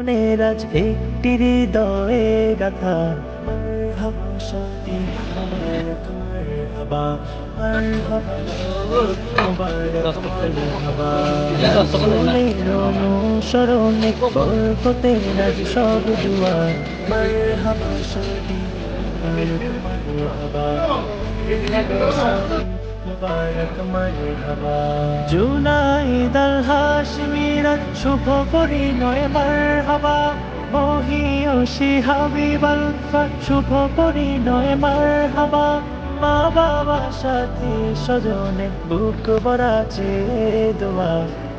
মনের আজ একটি হৃদয়ে গাথা। অনুসরণে বরকতে আজ সব দুয়ার। মারহাবা জুনাইদ আল হাশমিরা শুভ পরিণয় মারহাবা মহিয়সী হাবিবাল শুভ পরিণয় মারহাবা, মা বাবা সাথী স্বজনে বুক ভরাছে দোয়া,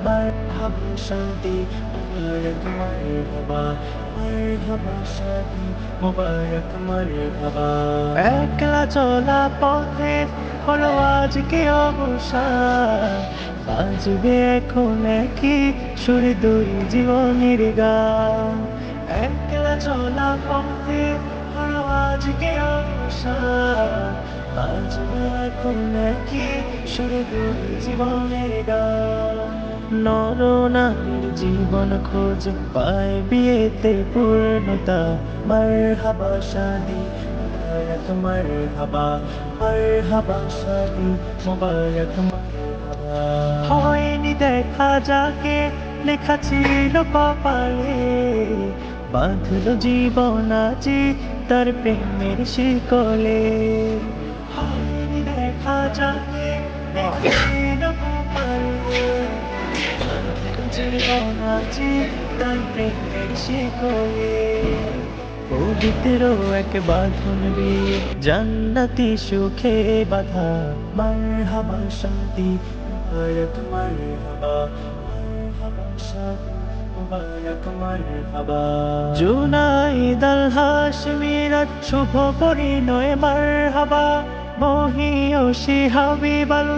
মারহাবা শান্তি, মুবারক মারহাবা মারহাবা শান্তি, মুবারক মারহাবা। একলা চলা পথে আজকে অবসান। বাজবে এখন কি সুর দুই জীবনের গান। একলা চলা পথে হলো আজকে অবসান। বাজবে এখন কি সুর দুই জীবনের গান। নরনারীর জীবন খোঁজ পায় বিয়েতে পূর্ণতা মার হাবা শাদি মুবারক মারহাবা মারহাবা শাদি মুবারক মারহাবা। হয়নি দেখা যাকে, লেখা ছিল কপালে। বাঁধল জীবন আজি তার প্রেমের শিকলে। হয়নি দেখা যাকে, লেখা ছিল কপালে। জীবন আজি তার প্রেমের শিকলে। পবিত্র এক বাঁধন বিয়ে জান্নাতি সুখে বাধা। মারহাবা শাদি মুবারক মারহাবা। মারহাবা শাদি মুবারক মারহাবা। জুনাইদ আল হাশমিরা শুভ পরিণয় হাবিবাল